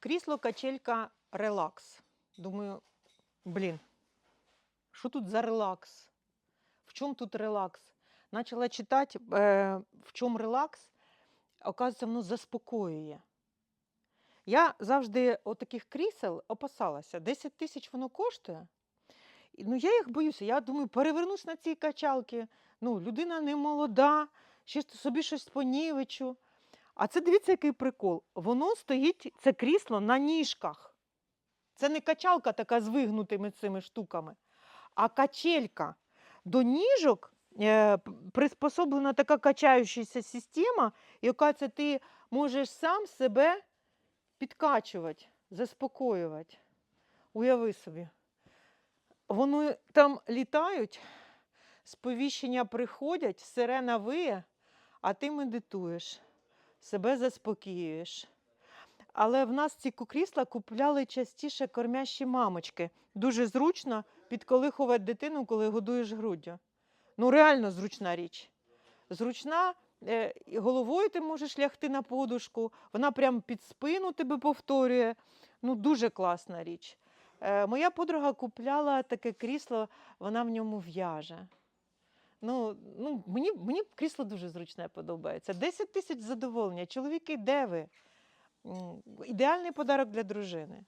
Крісло качелька релакс. Думаю, блін, що тут за релакс? В чому тут релакс? Начала читати, е, в чому релакс. Оказується, воно заспокоює. Я завжди отаких крісел опасалася. 10 тисяч воно коштує. Ну, я їх боюся. Я думаю, перевернусь на ці качалки. Ну, людина не молода, ще собі щось понівечу. А це дивіться, який прикол. Воно стоїть, це крісло на ніжках. Це не качалка така з вигнутими цими штуками, а качелька. До ніжок е, приспособлена така качаючася система, яка це ти можеш сам себе підкачувати, заспокоювати. Уяви собі. Вони там літають, сповіщення приходять, сирена виє, а ти медитуєш, себе заспокоюєш. Але в нас ці крісла купляли частіше кормящі мамочки. Дуже зручно підколихувати дитину, коли годуєш груддю. Ну, реально зручна річ. Зручна, е, головою ти можеш лягти на подушку, вона прямо під спину тебе повторює. Ну, дуже класна річ. Е, моя подруга купляла таке крісло, вона в ньому в'яже. Ну, ну, мені, мені крісло дуже зручне подобається. 10 тисяч задоволення. Чоловіки, де ви? Ідеальний подарок для дружини.